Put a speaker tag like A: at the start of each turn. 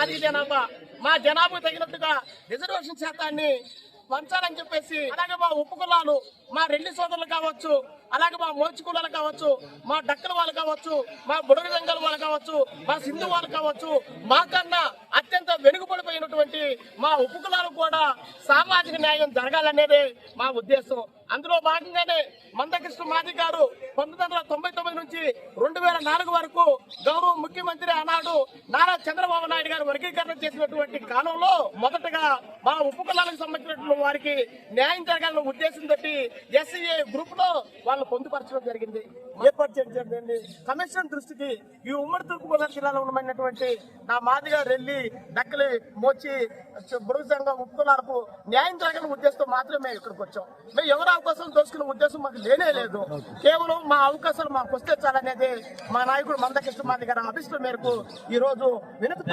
A: మాది జనాభా. మా జనాభా తగినట్టుగా రిజర్వేషన్ శాతాన్ని పంచాలని చెప్పేసి అలాగే మా ఉప్పు కులాలు మా రెల్లి సోదరులు కావచ్చు అలాగే మా మోచి కులాలు కావచ్చు మా డక్కల వాళ్ళు కావచ్చు మా బుడగ జంగల వాళ్ళు కావచ్చు మా సింధు వాళ్ళు కావచ్చు మాకన్నా అత్యంత వెనుకబడిపోయినటువంటి మా ఉప్పు కులాలకు కూడా సామాజిక న్యాయం జరగాలనేదే మా ఉద్దేశం. అందులో భాగంగానే మందకృష్ణ మాది గారు పంతొమ్మిది వందల తొంభై తొమ్మిది నుంచి రెండు నాలుగు వరకు గౌరవ ముఖ్యమంత్రి ఆనాడు నారా చంద్రబాబు నాయుడు గారు వర్గీకరణ చేసినటువంటి కాలంలో మొదటగా మా ఉప్పు కులాలకు సంబంధించినటువంటి వారికి న్యాయం జరగాలన్న ఉద్దేశంతో ఎస్సీఏ గ్రూప్లో వాళ్ళు పొందుపరచడం జరిగింది. ఏర్పాటు జరిగింది. కమిషన్ దృష్టికి ఈ ఉమ్మడి తూర్పుగోదావరి జిల్లాలో ఉన్నటువంటి నా మాదిగా రెల్లి నక్కలి మోచి బుడుగు సంఘం ఉప్పు న్యాయం జరగని ఉద్దేశంతో మాత్రమే ఇక్కడికి వచ్చాం. మేము ఎవరు అవకాశం దోచుకునే ఉద్దేశం మాకు లేనే లేదు. కేవలం మా అవకాశాలు మాకు వస్తే చాలనేది మా నాయకుడు మందకృష్ణ మాది గారి అభిష్టం మేరకు ఈ రోజు వినతి